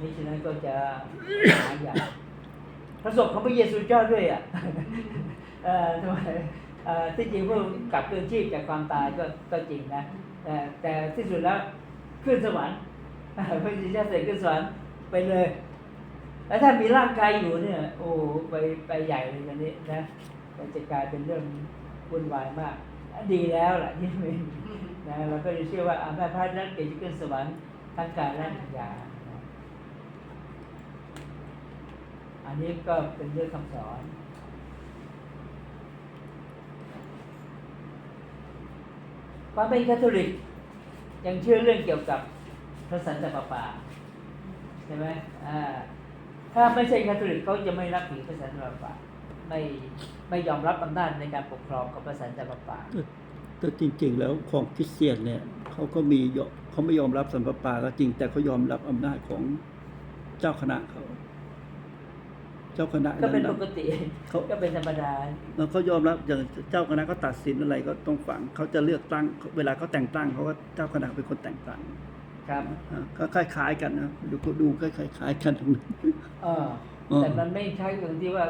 มิฉะนั้นก็จะหาอย่างประสบของพระเยซูเจ้าด้วยอะเอ่อทำไมเอ่อที่จริงพวกกลับคืนชีพจากความตายก็ก็จริงนะแต่แต่ที่สุดแล้วขึ้นสวรรค์พระเยซูเจ้าเสด็จขึ้นสวรรค์ไปเลย แล้วถ้ามีร่างกายอยู่เนี่ย โอ้ไปไปใหญ่เลยกันนี้นะมันจะกลายเป็นเรื่องวุ่นวายมาก ดีแล้วแหละที่ไม่นะเราก็จะเชื่อว่าอาแม่พระนั้นเกิดขึ้นสวรรค์ทั้งกายและวิญญาณนะ อันนี้ก็เป็นเรื่องคำสอนความเป็นคาทอลิกยังเชื่อเรื่องเกี่ยวกับพระสันตะปาปาใช่ไหมอ่าถ้าไม่ใช่คาทอลิกเขาจะไม่รับถือพระสันตะปาปาไม่ไม่ยอมรับอำนาจในการปกครองของพระสันตะปาปาแต่จริง ๆ แล้วของคริสเตียนเนี่ยเขาก็มีเขาไม่ยอมรับสัมปปาก็จริง แต่เขายอมรับอำนาจของเจ้าคณะเขา เจ้าคณะก็เป็นนั้นปกติเขาก็เป็นธรรมดาแล้วเขายอมรับอย่างเจ้าคณะก็ตัดสินอะไรก็ต้องฟังเขาจะเลือกตั้งเวลาเขาแต่งตั้งเขาก็เจ้าคณะเป็นคนแต่งตั้งครับอ่าก็คล้ายๆกันนะดูก็ดูก็คล้ายๆกันตรงนี้เออเออแต่มันไม่ใช่ตรงที่ว่า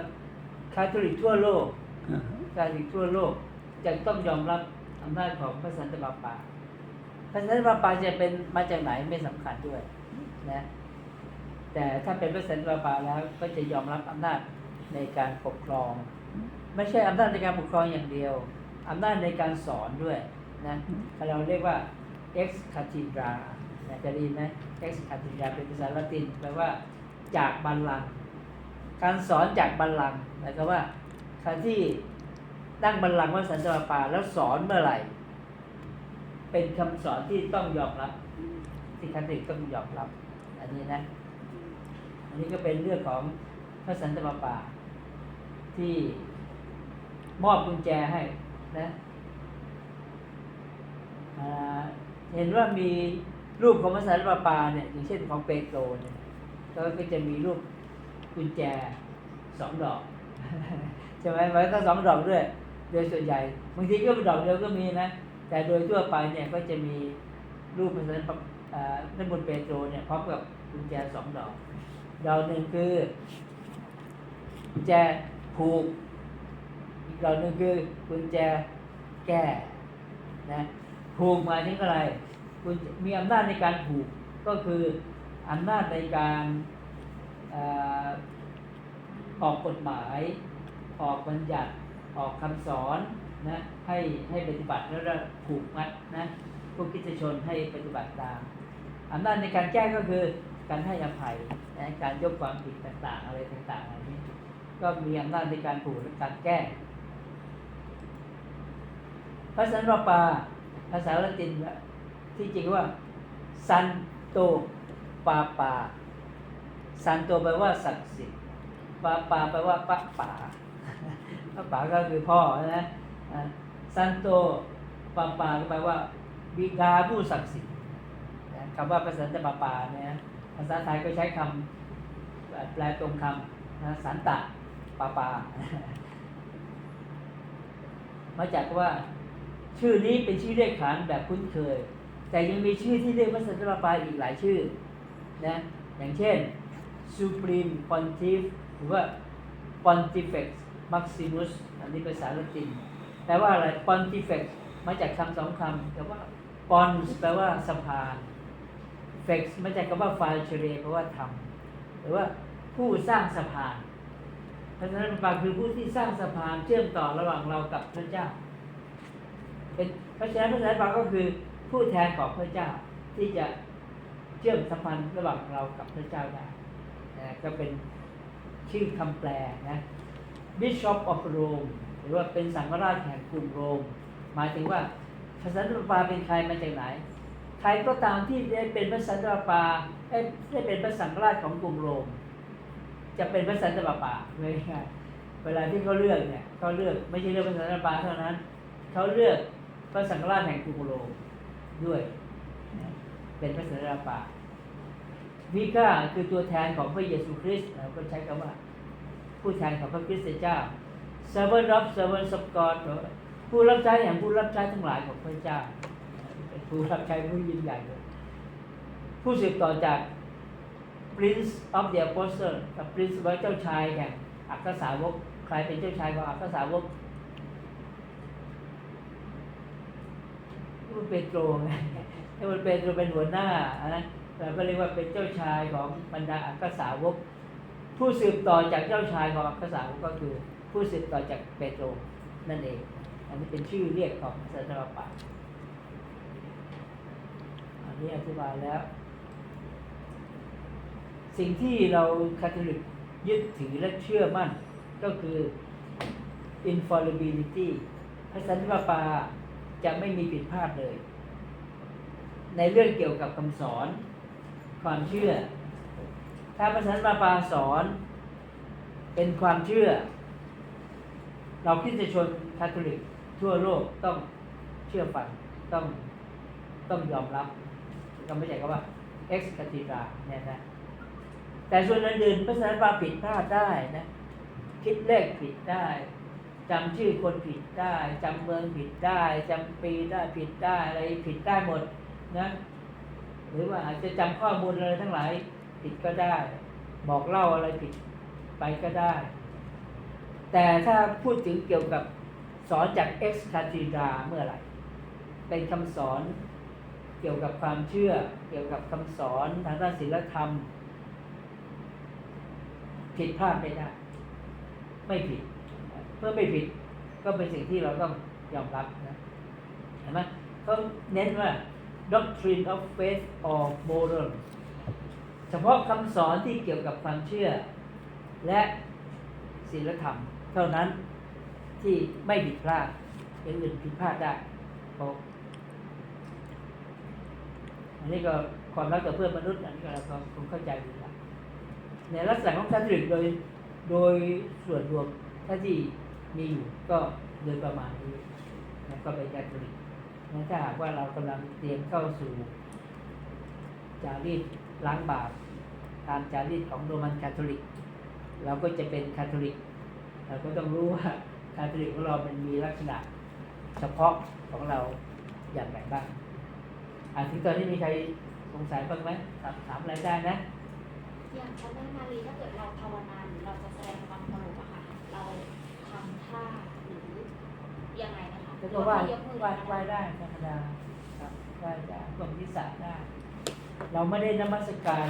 คาทอลิกทั่วโลกอ่าคาทอลิกทั่วโลกจะต้องยอมรับอำนาจของพระสันตะปาปาพระสันตะปาปาจะเป็นมาจากไหนไม่สำคัญด้วยนะ แต่ถ้าเป็นพระสันตะปาปาแล้วก็จะยอมรับอำนาจในการปกครอง ไม่ใช่อำนาจในการปกครองอย่างเดียวอำนาจในการสอนด้วยนะเราเรียกว่า ex cathedra นะจะได้ยินไหม ex cathedra เป็นภาษาละตินแปลว่าจากบัลลังก์การสอนจากบัลลังก์หมายความว่าการที่ตั้งบัลลังก์ว่าสันตะปาแล้วสอนเมื่อไหร่ เป็นคำสอนที่ต้องยอมรับที่คาทิกต้องยอมรับ อันนี้นะ นนี้ก็เป็นเรื่องของพระสันตะปาปาที่มอบกุญแจให้นะเห็นว่ามีรูปของพระสันตะปาปาเนี่ยอย่างเช่นของเปโตรเนี่ยก็จะมีรูปกุญแจสองดอกใช่ไหมไว้ต้องสองดอกด้วย โดยส่วนใหญ่บางทีก็เป็นดอกเดียวก็มีนะแต่โดยทั่วไปเนี่ยก็จะมีรูปพระสันตะปาอ่านบนเปโตรเนี่ยพร้อมกับกุญแจสองดอก ดอกหนึ่งคือ กุญแจผูก อีกดอกหนึ่งคือกุญแจแก้นะผูกหมายถึงอะไรกุญมีอำนาจในการผูกก็คืออำนาจในการออกกฎหมาย ออกบัญญัติออกคำสอนนะให้ให้ปฏิบัติแล้วก็ผูกมัดนะผู้คิดชนให้ปฏิบัติตามอำนาจในการแก้ก็คือ การให้อภัยนะการยกความผิดต่างๆ อะไรต่างๆเหล่านี้ ก็มีอำนาจในการผูกและการแก้ภาษาปาปาภาษาละตินที่จริงว่าซันโตปาปาซันโตแปลว่าศักดิ์สิทธิ์ปาปาแปลว่าปะป่าปะป่าก็คือพ่อนะซันโตปาปาก็แปลว่าบิดาผู้ศักดิ์สิทธิ์คำว่าภาษาปาปาเนี่ย ภาษาไทยก็ใช้คำแปลตรงคำนะสันตะปาปา มาจากว่าชื่อนี้เป็นชื่อเรียกขานแบบคุ้นเคย แต่ยังมีชื่อที่เรียกว่าสันตะปาปาอีกหลายชื่อนะอย่างเช่น Supreme Pontiff หรือว่า Pontifex Maximus อันนี้ภาษาละตินแปลว่าอะไร Pontifex มาจากคำสองคำแต่ว่า Pons แปลว่าสะพาน Fex มาจากคำว่า f a l c h e r e แปลว่าทำหรือว่าผู้สร้างสะพานพระสันตะปาปาคือผู้ที่สร้างสะพานเชื่อมต่อระหว่างเรากับพระเจ้า เป็นพราะฉะนั้นพระสันตะปาปาก็คือผู้แทนของพระเจ้าที่จะเชื่อมสัมพันธ์ระหว่างเรากับพระเจ้าได้นะก็เป็นชื่อคำแปลนะ Bishop of Rome หรือว่าเป็นสังฆราชแห่งกรุงโรมหมายถึงว่าพระสันตะปาปาเป็นใครมาจากไหน ใครก็ตามที่ได้เป็นพระสันตะปาได้เป็นพระสังฆราชของกรุงโรม จะเป็นพระสันตะปาเลยง่ายๆเวลาที่เขาเลือกเนี่ยเขาเลือกไม่ใช่เลือกพระสันตะปาเท่านั้นเขาเลือกพระสังฆราชแห่งกรุงโรมด้วย เป็นพระสันตะปาวิก้าคือตัวแทนของพระเยซูคริสต์เราก็ใช้คำว่า ผู้แทนของพระคริสต์เจ้า servant of servants of God ผู้รับใช้แห่งผู้รับใช้ทั้งหลายของพระเจ้า ผู้รับใช้ผู้ยิ่งใหญ่เลยผู้สืบต่อจาก Prince of the Apostle กับ Prince ว่าเจ้าชายแห่งอัครสาวก ใครเป็นเจ้าชายของอัครสาวกเปโตรไงถ้ามันเปโตรเป็นหัวหน้านะเราก็เรียกว่าเป็นเจ้าชายของบรรดาอัครสาวก ผู้สืบต่อจากเจ้าชายของอัครสาวกก็คือ ผู้สืบต่อจากเปโตรนั่นเอง อันนี้เป็นชื่อเรียกของสันตปาอั นี้อธิบายแล้ว สิ่งที่เราคาทอลิกยึดถือและเชื่อมั่น ก็คือ infallibility พระสันติปาจะไม่มีผิดพลาดเลย ในเรื่องเกี่ยวกับคำสอน ความเชื่อ ถ้าพระสันติปาสอน เป็นความเชื่อ เราคริสตชนคาทอลิกทั่วโลกต้องเชื่อฟังต้องต้องยอมรับ ก็ไม่ใช่คำว่า ex cathedra เนี่ยนะแต่ส่วนอื่นๆพระสันติปาผิดพลาดได้นะ คิดเลขผิดได้จำชื่อคนผิดได้จำเมืองผิดได้จำปีได้ผิดได้อะไรผิดได้หมดนะหรือว่าอาจจะจำข้อมูลอะไรทั้งหลายผิดก็ได้ บอกเล่าอะไรผิดไปก็ได้ แต่ถ้าพูดถึงเกี่ยวกับสอนจาก ex cathedra เมื่อไหร่ เป็นคำสอน เกี่ยวกับความเชื่อ เกี่ยวกับคำสอนทางด้านศีลธรรม ผิดพลาดไม่ได้ไม่ผิดเพื่อไม่ผิดก็เป็นสิ่งที่เราต้องยอมรับนะเห็นไหมเขาเน้นว่า doctrine of faith or moral เฉพาะคำสอนที่เกี่ยวกับความเชื่อ และศีลธรรม เท่านั้นที่ไม่ผิดพลาดอย่างอื่นผิดพลาดได้เพราะ อันนี้ก็ความรักต่อเพื่อนมนุษย์อันนี้ก็เราคงเข้าใจดีแล้วในลักษณะของคาทอลิกโดยโดยส่วนรวมถ้าที่มีอยู่ก็โดยประมาณนี้นะก็เป็นคาทอลิกนะถ้าหากว่าเรากำลังเตรียมเข้าสู่จารีตล้างบาปตามจารีตของโรมันคาทอลิก เราก็จะเป็นคาทอลิก เราก็ต้องรู้ว่าคาทอลิกของเรามันมีลักษณะเฉพาะของเราอย่างไรบ้าง ถึงตอนนี้มีใครสงสัยบ้างไหมถามถามอะไรได้นะอย่างพระแม่มารีถ้าเกิดเราภาวนาหรือเราจะแสดงความเคารพอะค่ะ เราทำท่าหรือยังไงนะคะแล้วก็ไหว้ยกมือไหว้ไหว้ได้ธรรมดาครับไหว้ได้กลมทิศาได้ เราไม่ได้นมัสการ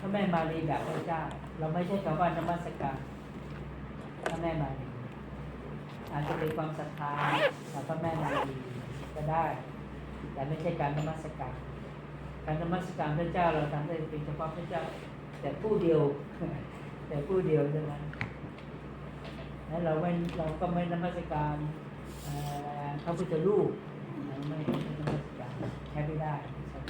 พระแม่มารีแบบพระเจ้า เราไม่ใช่คำว่านมัสการพระแม่มารีอาจจะเป็นความศรัทธาต่อพระแม่มารีก็ได้ แต่ไม่ใช่การนมัสการ การนมัสการพระเจ้าเราทำได้เป็นเฉพาะพระเจ้า แต่ผู้เดียว แต่ผู้เดียวเท่านั้นแล้วเราไม่เราก็ไม่นมัสการเอ่อพระพุทธรูปเราไม่ไม่นมัสการใช้ไม่ได้ใช่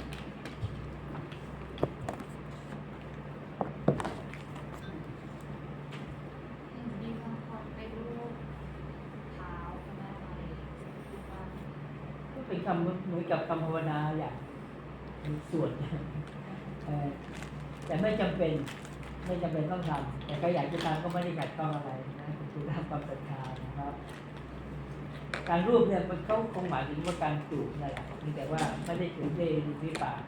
มีบางคนไปรูปเท้าพระแม่มารีที่บ้าน ก็เป็นคำเหมือน กับคำภาวนาอย่างมีส่วนแต่ไม่จำเป็นไม่จำเป็นต้องทำแต่ใครอยากจะทำก็ไม่ได้ขัดข้องอะไรนะคือตามความศรัทธานะครับการรูปเนี่ยมันเขาคงหมายถึงว่าการจูบนั่นแหละมีแต่ว่าไม่ได้จูบด้วยที่ปาก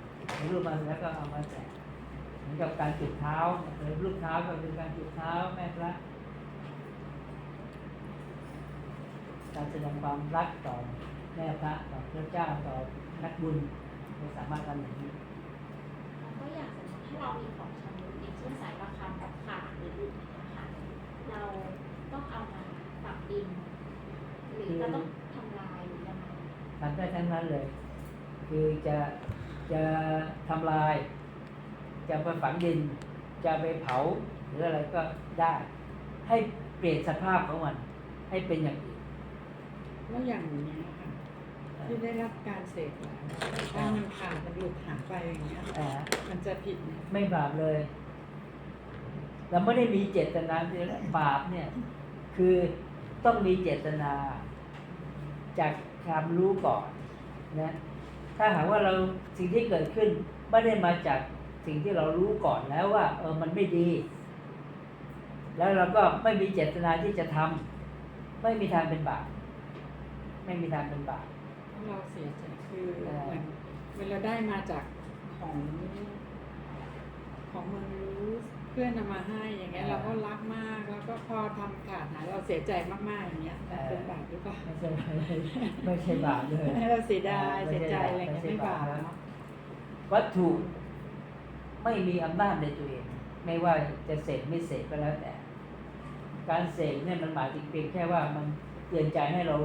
รูปมาแล้วก็เอามาแจกเหมือนกับการจุดเท้าหรือรูปเท้าก็เป็นการจุดเท้าแม่พระการแสดงความรักต่อ แม่พระต่อพระเจ้าต่อนักบุญเราสามารถทำอย่างนี้แล้วก็อย่างสมมติถ้าเรามีของชำรุดอย่างเช่นสายประคำกับขาดหรือหลุดนะคะเราต้องเอามาฝังดิน หรือเราต้องทำลายหรือยังไงทำได้ทั้งนั้นเลย คือจะจะทำลาย จะไปฝังดิน จะไปเผาหรืออะไรก็ได้ ให้เปลี่ยนสภาพของมัน ให้เป็นอย่างอื่นแล้วอย่างเนี้ยค่ะ ที่ได้รับการเสกมาถ้ามันขาดมันหลุดหายไปอย่างเงี้ยอ่ามันจะผิดไหมไม่บาปเลย เราไม่ได้มีเจตนาที่จะบาปเนี่ย คือต้องมีเจตนาจากความรู้ก่อนนะถ้าหากว่าเราสิ่งที่เกิดขึ้นไม่ได้มาจากสิ่งที่เรารู้ก่อนแล้วว่า เออมันไม่ดี แล้วเราก็ไม่มีเจตนาที่จะทำไม่มีทางเป็นบาปไม่มีทางเป็นบาปถ้า เราเสียใจคือเออเหมือนเวลาได้มาจากของของมือรู้เพื่อนเอามาให้อย่างเงี้ยอ่าเราก็รักมากแล้วก็พอทำขาดหายเราเสียใจมากๆอย่างเงี้ยอ่าเป็นบาปหรือเปล่าไม่ใช่ไม่ใช่บาปเลยเราเสียดายไม่เสียใช่ใจบาปอะไรเงี้ยไม่ไม่ใช่บาบาปปเนาะวัตถุไม่มีอำนาจในตัวเอง ไม่ว่าจะเสกไม่เสกก็แล้วแต่ การเสกเนี่ยมันหมายถึงเพียงแค่ว่ามันเตือนใจให้เรา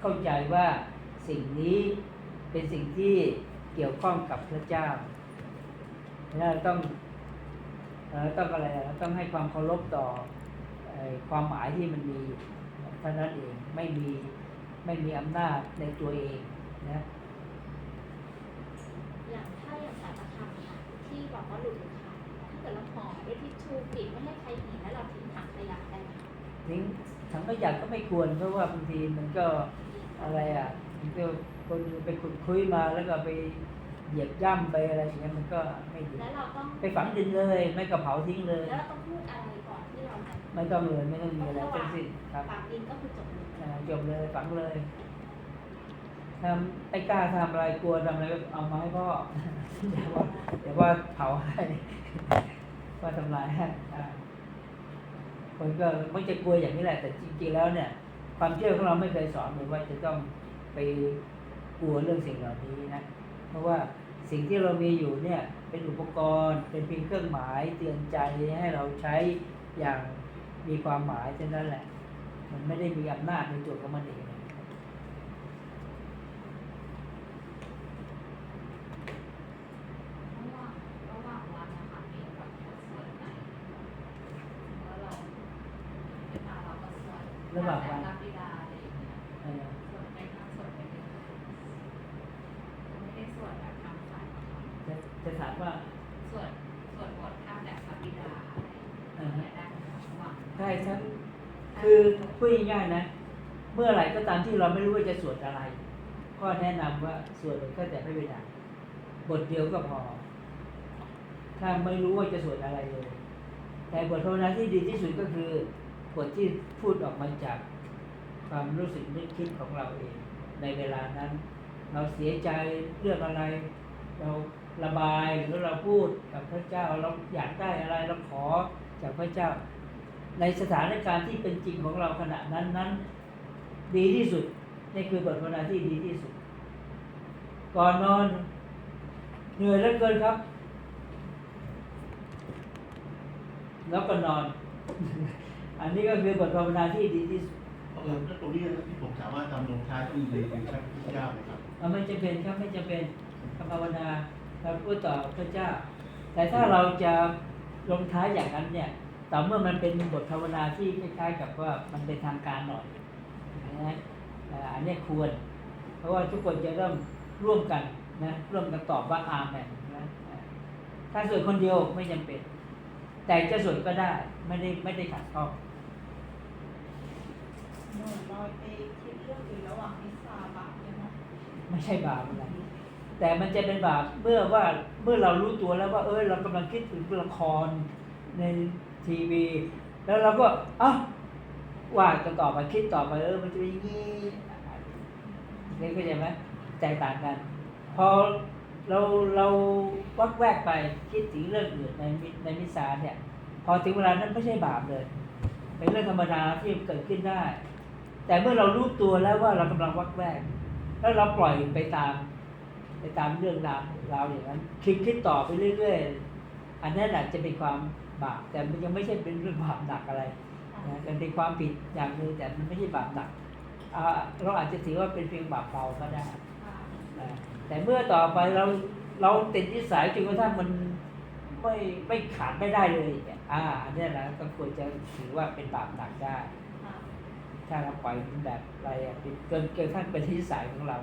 เข้าใจว่า สิ่งนี้เป็นสิ่งที่เกี่ยวข้องกับพระเจ้าเราต้องเราต้องอะไรเราต้องให้ความเคารพต่อเอ่อความหมายที่มันมีอยู่เท่านั้นเองไม่มีไม่มีอำนาจในตัวเองนะอย่างถ้าอย่างสายประคำค่ะที่บอกว่าหลุดหรือขาดถ้าเกิดเราห่อด้วยทิชชู่ปิดไม่ให้ใครเห็นแล้วเราทิ้งถังขยะได้ไหมคะทิ้งถังขยะก็ไม่ควรเพราะว่าบางทีมันก็อะไรอะมัน ก็คนไปขุดคุยมาแล้วก็ไปเหยียบย่ำไปอะไรอย่างเงี้ยมันก็ไม่ดีแล้วเราต้องไปฝังดินเลย ไม่กระเผาทิ้งเลย แล้วเราต้องพูดอะไรก่อนที่เราจะไม่ต้องเลยไม่ต้องมีอะไรทั้งสิ้นครับฝังดินก็คือจบเลยอ่าจบเลยฝังเลยทำไอ้กล้าทำอะไรกลัวทำอะไรก็เอามาให้พ่อเดี๋ยวว่าเดี๋ยวว่าเผาให้ว่าทำลายให้อ่าคนก็มักจะกลัวอย่างนี้แหละ แต่จริงๆแล้วเนี่ย ความเชื่อของเราไม่เคยสอนเลยว่าจะต้อง ไปกลัวเรื่องสิ่งเหล่านี้นะ เพราะว่าสิ่งที่เรามีอยู่เนี่ยเป็นอุปกรณ์เป็นเพียงเครื่องหมายเตือนใจให้เราใช้อย่างมีความหมายเท่านั้นแหละ มันไม่ได้มีอำนาจในตัวของมันเองระหว่างระหว่างวัน ว่าส่วนส่วนบททำแบบพระบิดาอะไรอย่างอ่าฮะเงี้ยได้ไหมคะระหว่างใช่ครับคือพูดง่ายๆนะ เมื่อไหร่ก็ตามที่เราไม่รู้ว่าจะสวดอะไร ก็แนะนำว่าสวดก็แต่ไม่เป็นไรบทเดียวก็พอ ถ้าไม่รู้ว่าจะสวดอะไรเลย แต่บทภาวนาที่ดีที่สุดก็คือบทที่พูดออกมาจากความรู้สึกนึกคิดของเราเอง ในเวลานั้น เราเสียใจเรื่องอะไร เรา ระบายหรือเราพูดกับพระเจ้าเราอยากได้อะไรเราขอจากพระเจ้า ในสถานการณ์ที่เป็นจริงของเราขณะนั้นนั้น ดีที่สุดนี่คือบทภาวนาที่ดีที่สุด ก่อนนอนเหนื่อยเหลือเกินครับ แล้วก็นอน อันนี้ก็คือบทภาวนาที่ดีที่สุดเออแล้วตรงนี้ที่ผมถามว่าทำลงท้ายต้องเลยเป็นพระพุทธเจ้าไหมครับเราไม่จำเป็นครับไม่จำเป็นคำภาวนา เราพูดต่อพระเจ้า แต่ถ้าเราจะลงท้ายอย่างนั้นเนี่ย ต่อเมื่อมันเป็นบทภาวนาที่คล้ายๆกับว่ามันเป็นทางการหน่อยนะเอ่ออันเนี้ยควร เพราะว่าทุกคนจะเริ่มร่วมกันนะร่วมกันตอบว่าอาเมนนะถ้าสวดคนเดียวไม่จำเป็น แต่จะสวดก็ได้ไม่ได้ไม่ได้ขัดข้องหนูลอยไปคิดเรื่องอื่นระหว่างนิสาบาปใช่ไหมไม่ใช่บาปอะไร แต่มันจะเป็นบาปเมื่อว่าเมื่อเรารู้ตัวแล้วว่า เออเรากำลังคิดถึงละครในทีวี แล้วเราก็อ้าว่ากันต่อไปคิดต่อไปเออมันจะเป็นอย่างนี้นี่เข้าใจไหมใจต่างกัน พอเราเราวักแวกไปคิดถึงเรื่องอื่นในในมิสาเนี่ย พอถึงเวลานั้นไม่ใช่บาปเลยเป็นเรื่องธรรมดาที่เกิดขึ้นได้ แต่เมื่อเรารู้ตัวแล้วว่าเรากำลังวักแวก แล้วเราปล่อยไปตาม ตามเรื่องราวราวอย่างนั้นคิดคิดต่อไปเรื่อย ๆ อันนั้นแหละจะเป็นความบาปแต่มันยังไม่ใช่เป็นเรื่องบาปหนักอะไรนะเป็นความผิดอย่างหนึ่งแต่มันไม่ใช่บาปหนักเราอาจจะถือว่าเป็นเพียงบาปเบาก็ได้แต่เมื่อต่อไปเราเราติดนิสัยจนกระทั่งมันไม่ไม่ขาดไม่ได้เลยอ่าอันนี้นะก็ควรจะถือว่าเป็นบาปหนักได้ ถ้าเราปล่อยเป็นแบบอะไรเป็นจนเกินขั้นเป็นนิสัยของเรา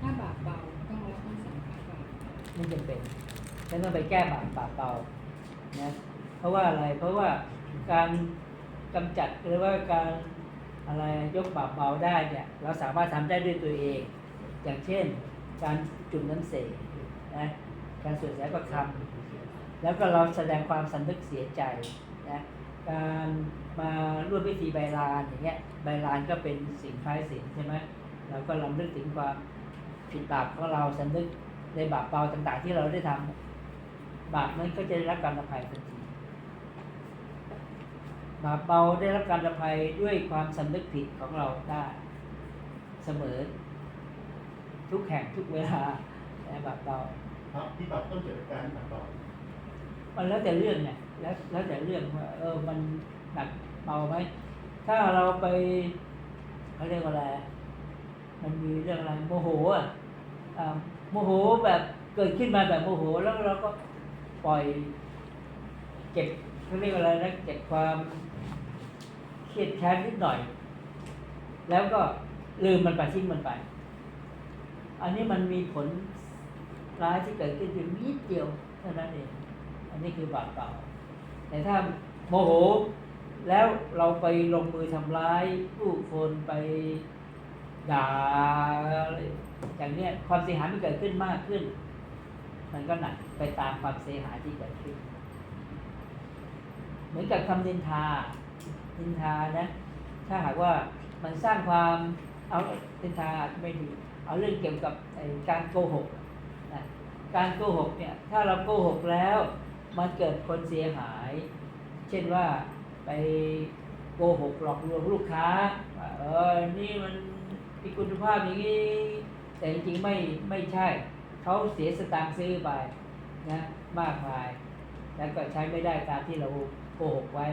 ถ้าบาปเบาต้องรับต้องสังฆบาป ไม่จำเป็นฉันต้องไปแก้บาปบาปเบานะเพราะว่าอะไรเพราะว่าการกำจัดหรือว่าการอะไรยกบาปเบาได้เนี่ยเราสามารถทำได้ด้วยตัวเอง อย่างเช่น การจุ่มน้ำเสกนะการสวดสายประคำแล้วก็เราแสดงความสำนึกเสียใจนะการมาร่วมพิธีใบลานอย่างเงี้ยใบลานก็เป็นสิ่งคล้ายสิ่งใช่ไหมเราก็ลำลึกถึงความผิดบาปของเราสำนึก ในบาปเบาต่างๆ ที่เราได้ทำบาปนั้นก็จะได้รับการอภัยทันทีบาปเบาได้รับการอภัยด้วยความสำนึกผิดของเราได้เสมอ ทุกแห่งทุกเวลาแต่บาปเบาครับที่ปรับต้นเกิดจากการตัดต่อมันแล้วแต่เรื่องเนี่ยแล้วแล้วแต่เรื่องว่าเออมันหนักเบาไหมถ้าเราไปเขาเรียกว่าอะไรมันมีเรื่องอะไรโมโหอะอ่า โมโหแบบเกิดขึ้นมาแบบโมโหแล้วเราก็ปล่อยเก็บเขาเรียกว่าอะไรนะเก็บความเครียดแค้นนิดหน่อย แล้วก็ลืมมันไปทิ้งมันไป อันนี้มันมีผลร้ายที่เกิดขึ้นเพียงนิดเดียวเท่านั้นเอง อันนี้คือบาปเก่าแต่ถ้าโมโหแล้วเราไปลงมือทำร้ายผู้คนไปด่า อย่างเนี้ยความเสียหายมันเกิดขึ้นมากขึ้น มันก็หนักไปตามความเสียหายที่เกิดขึ้น เหมือนกับคำนินทานินทานะ ถ้าหากว่ามันสร้างความเอานินทาไม่ดีเอาเรื่องเกี่ยวกับการโกหกนะการโกหกเนี่ยถ้าเราโกหกแล้วมันเกิดคนเสียหาย เช่นว่าไปโกหกหลอกลวงลูกค้าว่าเออนี่มันมีคุณภาพอย่างนี้ แต่จริงๆไม่ไม่ใช่ เขาเสียสตางค์ซื้อไปนะมากมาย แล้วก็ใช้ไม่ได้ตามที่เราโกหกไว้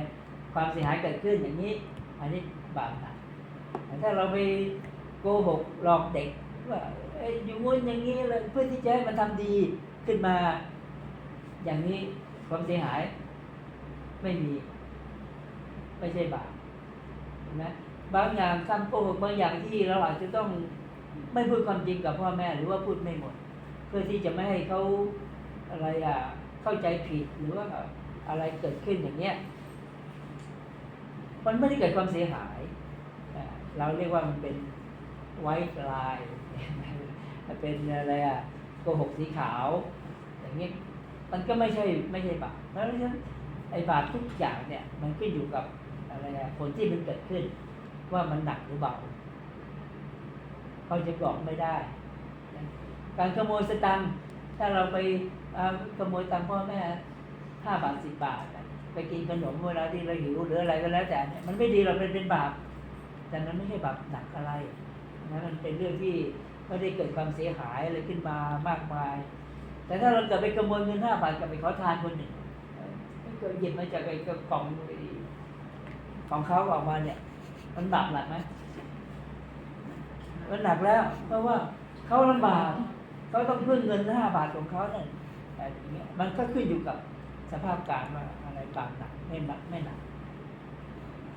ความเสียหายเกิดขึ้นอย่างนี้ อันนี้บาปหนักถ้าเราไปโกหกหลอกเด็กว่าอ้ยอยู่งุ้นอย่างนี้เลยเพื่อที่จะให้มันทำดีขึ้นมาอย่างนี้ความเสียหาย ไม่มี ไม่ใช่บาปนไหมบางอย่างคำโกหกบางอย่างที่เราอาจจะต้อง ไม่พูดความจริงกับพ่อแม่หรือว่าพูดไม่หมด เพื่อที่จะไม่ให้เขาอะไรอะเข้าใจผิดหรือว่าอะไรเกิดขึ้นอย่างเงี้ยมันไม่ได้เกิดความเสียหาย เราเรียกว่ามันเป็นไวท์ไลน์เป็นอะไรอะโกหกสีขาว อย่างเงี้ยมันก็ไม่ใช่ไม่ใช่บาปเพราะฉะนั้นไอ้บาปทุกอย่างเนี่ย มันขึ้นอยู่กับอะไรอะผลที่มันเกิดขึ้น ว่ามันหนักหรือเบา เขาจะบอกไม่ได้ การขโมยสตังค์ถ้าเราไปขโมยตังค์พ่อแม่ห้าบาทสิบบาท ไปกินขนมเวลาที่เราหิวหรืออะไรก็แล้วแต่ มันไม่ดีเราเป็นเป็นบาป แต่มันไม่ใช่บาปหนักอะไรนะมันเป็นเรื่องที่ไม่ได้เกิดความเสียหายอะไรขึ้นมามากมาย แต่ถ้าเราเกิดไปขโมยเงินห้าบาทกับไปขอทานคนหนึ่งเอ่อไม่เคยหยิบมาจากไอ้กล่องของเขาออกมาเนี่ย มันหนักหนักไหม มันหนักแล้ว เพราะว่าเขาลำบากเขาต้องพึ่งเงินห้าบาทของเขาเนี่ยแต่อย่างเงี้ยมันก็ขึ้นอยู่กับสภาพการว่าอะไรบางหนักไม่หนักไม่หนัก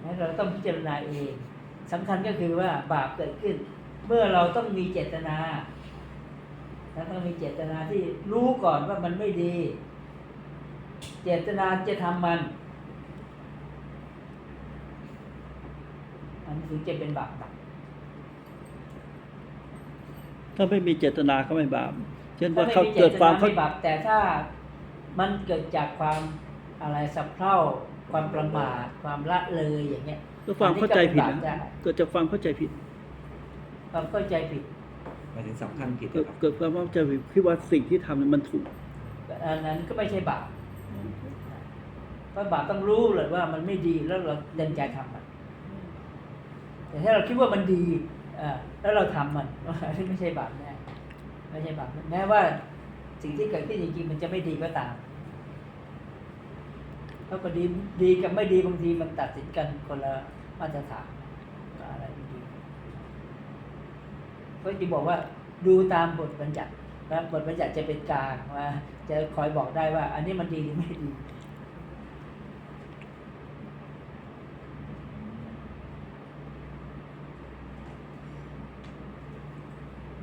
นั้นเราต้องพิจารณาเองสำคัญก็คือว่าบาปเกิดขึ้น เมื่อเราต้องมีเจตนาแล้วต้องมีเจตนาที่รู้ก่อนว่ามันไม่ดี เจตนาจะทำมันอันนี้ถึงจะเป็นบาปหนัก ถ้าไม่มีเจตนาก็ไม่บาป เช่นถ้าว่าไม่เขามีเจเกิดตควานามเข้าไม่บาปแต่ถ้ามันเกิดจากความอะไรสับเพร่าความประมาทความละเลยอย่างเงี้ยก็ความเข้าใจผิดอันนี้ก็เป็นบาปนะได้เกิดจากความเข้าใจผิด ความเข้าใจผิดหมายถึงสำคัญผิดเกิดครับเกิดความเข้าใจผิดคิดว่าสิ่งที่ทำนั้นมันถูกอันนั้นก็ไม่ใช่บาปเพราะบาปต้องรู้เลยว่ามันไม่ดีแล้วเราเดินใจทำมันแต่ถ้าเราคิดว่ามันดีเอ่อ แล้วเราทำมันไม่ใช่บาปแน่ไม่ใช่บาปแม้ว่าสิ่งที่เกิดขึ้นจริงๆมันจะไม่ดีก็ตามเพราะดีดีกับไม่ดีบางทีมันตัดสินกันคนละมาตรฐานอะไรดีก็จะบอกว่าดูตามบทบัญญัตินะบทบัญญัติจะเป็นกลางว่าจะคอยบอกได้ว่า อันนี้มันดีหรือไม่ดี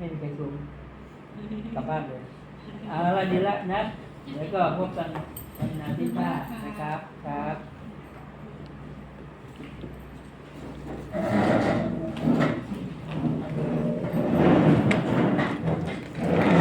ไม่มีใครชมกลับบ้านเลยเอาละดีละนะเดี๋ยวก็พบกันวันอาทิตย์หน้านะครับครับ